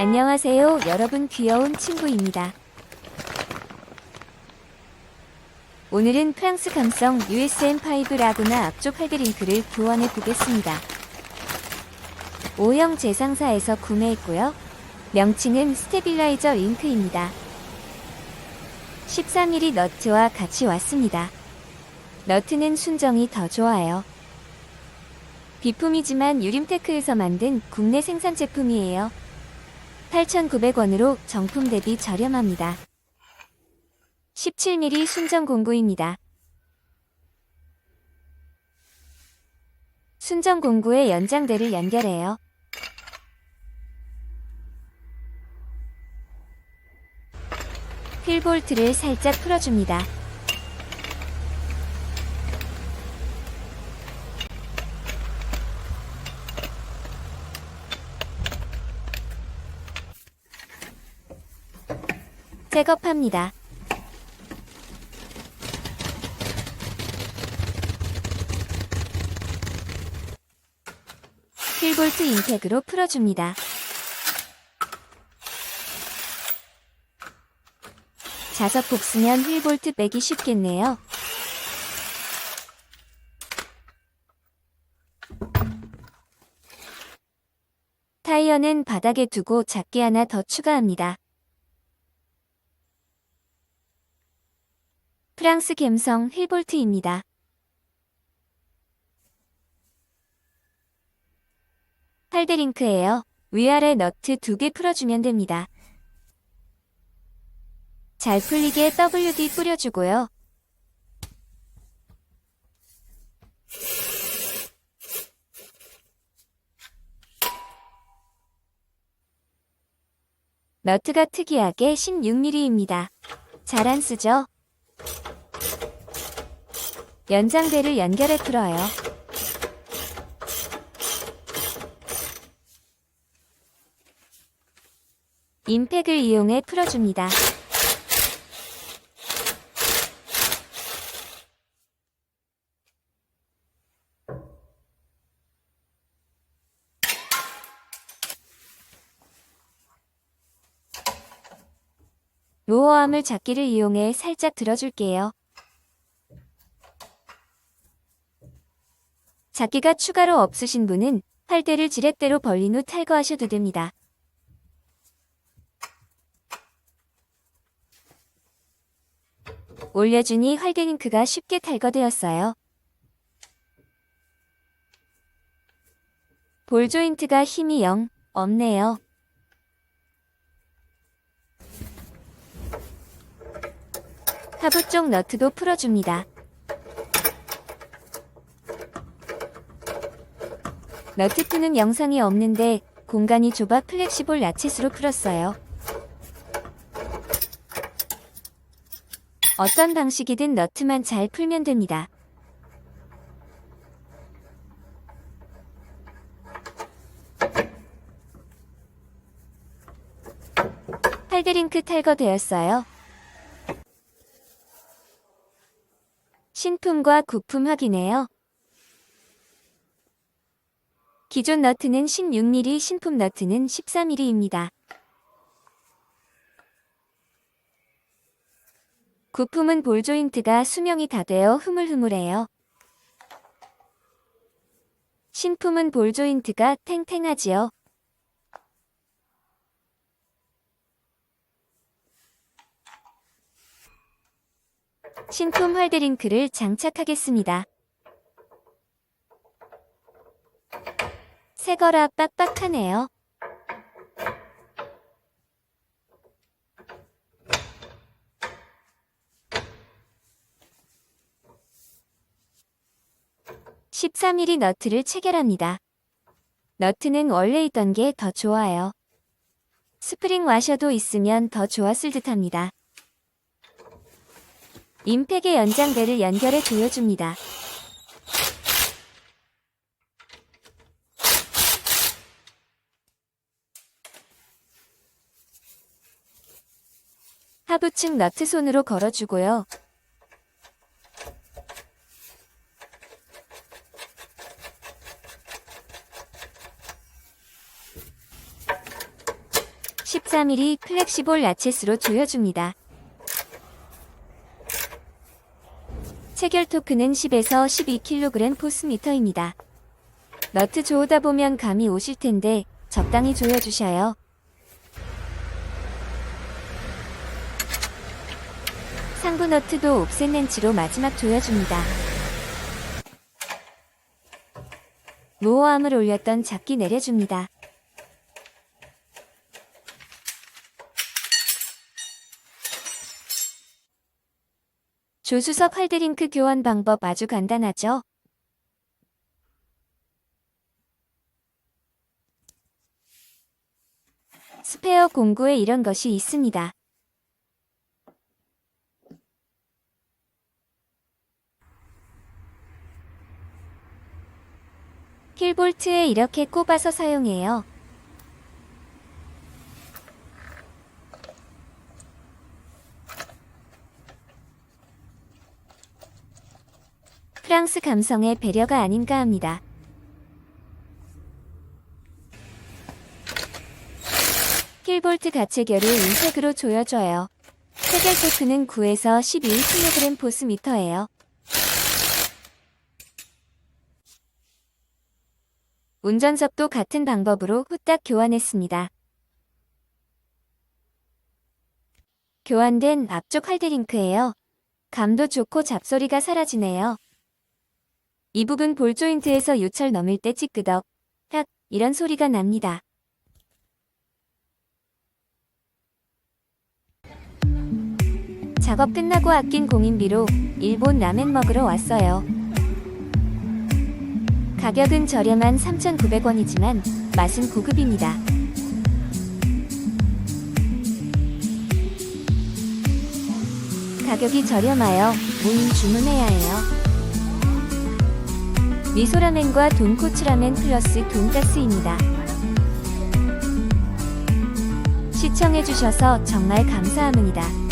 안녕하세요, 여러분 귀여운 친구입니다. 오늘은 프랑스 감성 USM5 라구나 앞쪽 팔드링크를 구원해 보겠습니다. O형 제상사에서 구매했고요. 명칭은 스테빌라이저 링크입니다. 13mm 너트와 같이 왔습니다. 너트는 순정이 더 좋아요. 비품이지만 유림테크에서 만든 국내 생산 제품이에요. 8,900원으로 정품 대비 저렴합니다. 17mm 순정 공구입니다. 순정 공구에 연장대를 연결해요. 휠볼트를 살짝 풀어줍니다. 백업합니다. 휠볼트 임팩으로 풀어줍니다. 자석 복스면 휠볼트 빼기 쉽겠네요. 타이어는 바닥에 두고 작게 하나 더 추가합니다. 프랑스 갬성 휠볼트입니다. 팔데링크예요. 위아래 너트 두 개 풀어주면 됩니다. 잘 풀리게 WD 뿌려주고요. 너트가 특이하게 16mm입니다. 잘 안 쓰죠? 연장대를 연결해 풀어요. 임팩을 이용해 풀어줍니다. 로어암을 잡기를 이용해 살짝 들어줄게요. 잡기가 추가로 없으신 분은 팔대를 지렛대로 벌린 후 탈거하셔도 됩니다. 올려주니 활게링크가 쉽게 탈거되었어요. 볼 조인트가 힘이 영 없네요. 하부 쪽 너트도 풀어줍니다. 너트 푸는 영상이 없는데 공간이 좁아 플렉시볼 라쳇으로 풀었어요. 어떤 방식이든 너트만 잘 풀면 됩니다. 팔드링크 탈거되었어요. 신품과 구품 확인해요. 기존 너트는 16mm, 신품 너트는 14mm입니다. 구품은 볼 조인트가 수명이 다 되어 흐물흐물해요. 신품은 볼 조인트가 탱탱하지요. 신품 활드링크를 장착하겠습니다. 새거라 빡빡하네요. (13mm) 너트를 체결합니다. 너트는 원래 있던 게 더 좋아요. 스프링 와셔도 있으면 더 좋았을 듯합니다. 임팩의 연장대를 연결해 조여줍니다. 하부층 너트 손으로 걸어주고요. 13mm 플렉시볼 라쳇으로 조여줍니다. 체결 토크는 10에서 12kg 포스미터입니다. 너트 조으다 보면 감이 오실 텐데 적당히 조여주셔요. 상부 너트도 옵셋 렌치로 마지막 조여줍니다. 무호함을 올렸던 잡기 내려줍니다. 조수석 할드링크 교환 방법 아주 간단하죠? 스페어 공구에 이런 것이 있습니다. 킬볼트에 이렇게 꼽아서 사용해요. 프랑스 감성의 배려가 아닌가 합니다. 킬볼트 가체결을 인색으로 조여줘요. 체결 토크는 9에서 12kg 포스미터예요. 운전석도 같은 방법으로 후딱 교환했습니다. 교환된 앞쪽 할드링크예요. 감도 좋고 잡소리가 사라지네요. 이 부분 볼 조인트에서 요철 넘을 때 찌끄덕, 탁 이런 소리가 납니다. 작업 끝나고 아낀 공인비로 일본 라멘 먹으러 왔어요. 가격은 저렴한 3,900원이지만 맛은 고급입니다. 가격이 저렴하여 무인 주문해야 해요. 미소라멘과 돈코츠라멘 플러스 돈가스입니다. 시청해주셔서 정말 감사합니다.